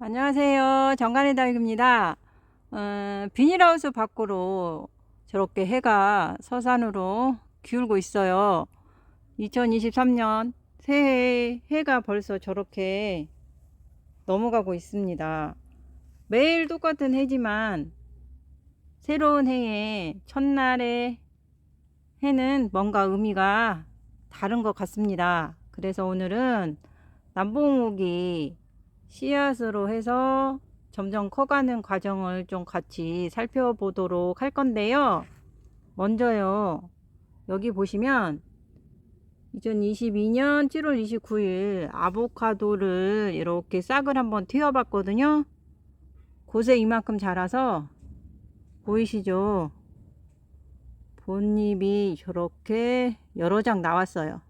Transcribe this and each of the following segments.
안녕하세요. 정간의 다육입니다. 어, 비닐하우스 밖으로 저렇게 해가 서산으로 기울고 있어요. 2023년 새해 해가 벌써 저렇게 넘어가고 있습니다. 매일 똑같은 해지만 새로운 해의 첫날의 해는 뭔가 의미가 다른 것 같습니다. 그래서 오늘은 남봉옥이 씨앗으로 해서 점점 커가는 과정을 좀 같이 살펴보도록 할 건데요. 먼저요, 여기 보시면 2022년 7월 29일 아보카도를 이렇게 싹을 한번 틔워봤거든요. 곳에 이만큼 자라서 보이시죠? 본잎이 저렇게 여러 장 나왔어요.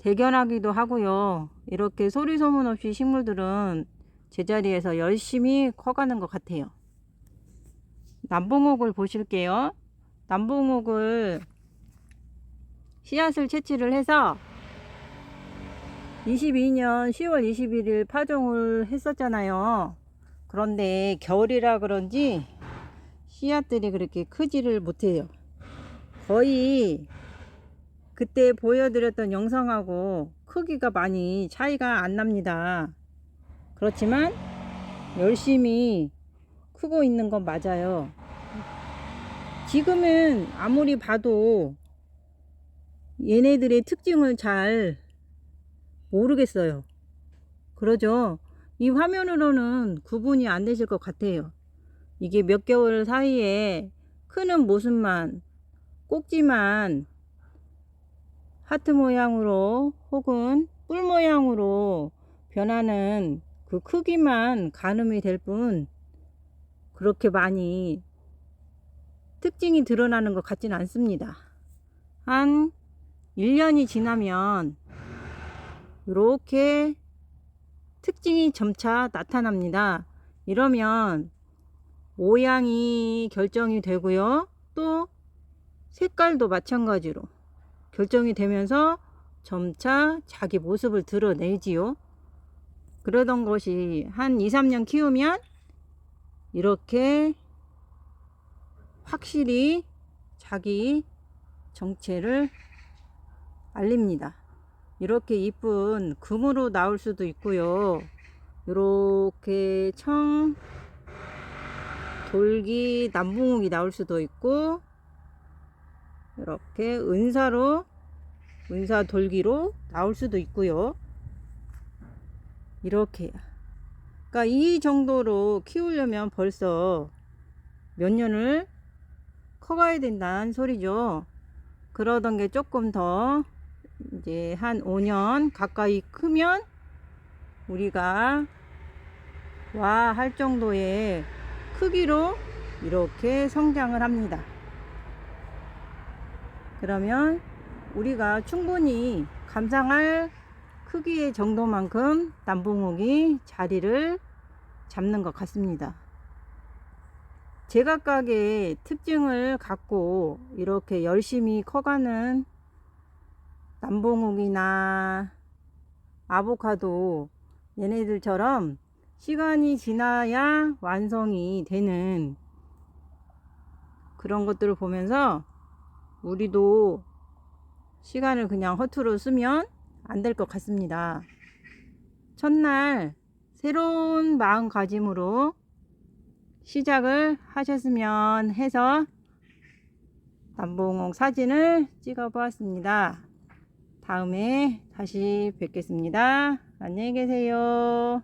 대견하기도 하고요. 이렇게 소리 소문 없이 식물들은 제자리에서 열심히 커가는 것 같아요. 남봉옥을 보실게요. 남봉옥을 씨앗을 채취를 해서 22년 10월 21일 파종을 했었잖아요. 그런데 겨울이라 그런지 씨앗들이 그렇게 크지를 못해요. 거의 그때 보여드렸던 영상하고 크기가 많이 차이가 안 납니다. 그렇지만 열심히 크고 있는 건 맞아요. 지금은 아무리 봐도 얘네들의 특징을 잘 모르겠어요. 그러죠. 이 화면으로는 구분이 안 되실 것 같아요. 이게 몇 개월 사이에 크는 모습만, 꼭지만 하트 모양으로 혹은 뿔 모양으로 변하는 그 크기만 가늠이 될 뿐 그렇게 많이 특징이 드러나는 것 같지는 않습니다. 한 1년이 지나면 이렇게 특징이 점차 나타납니다. 이러면 모양이 결정이 되고요. 또 색깔도 마찬가지로 결정이 되면서 점차 자기 모습을 드러내지요. 그러던 것이 한 2, 3년 키우면 이렇게 확실히 자기 정체를 알립니다. 이렇게 이쁜 금으로 나올 수도 있고요. 이렇게 청 돌기 남봉옥이 나올 수도 있고 이렇게 은사로 은사 돌기로 나올 수도 있고요. 이렇게 그러니까 이 정도로 키우려면 벌써 몇 년을 커가야 된다는 소리죠. 그러던 게 조금 더 이제 한 5년 가까이 크면 우리가 와 할 정도의 크기로 이렇게 성장을 합니다. 그러면 우리가 충분히 감상할 크기의 정도만큼 남봉옥이 자리를 잡는 것 같습니다. 제각각의 특징을 갖고 이렇게 열심히 커가는 남봉옥이나 아보카도 얘네들처럼 시간이 지나야 완성이 되는 그런 것들을 보면서 우리도 시간을 그냥 허투루 쓰면 안 될 것 같습니다. 첫날 새로운 마음가짐으로 시작을 하셨으면 해서 남봉옥 사진을 찍어 보았습니다. 다음에 다시 뵙겠습니다. 안녕히 계세요.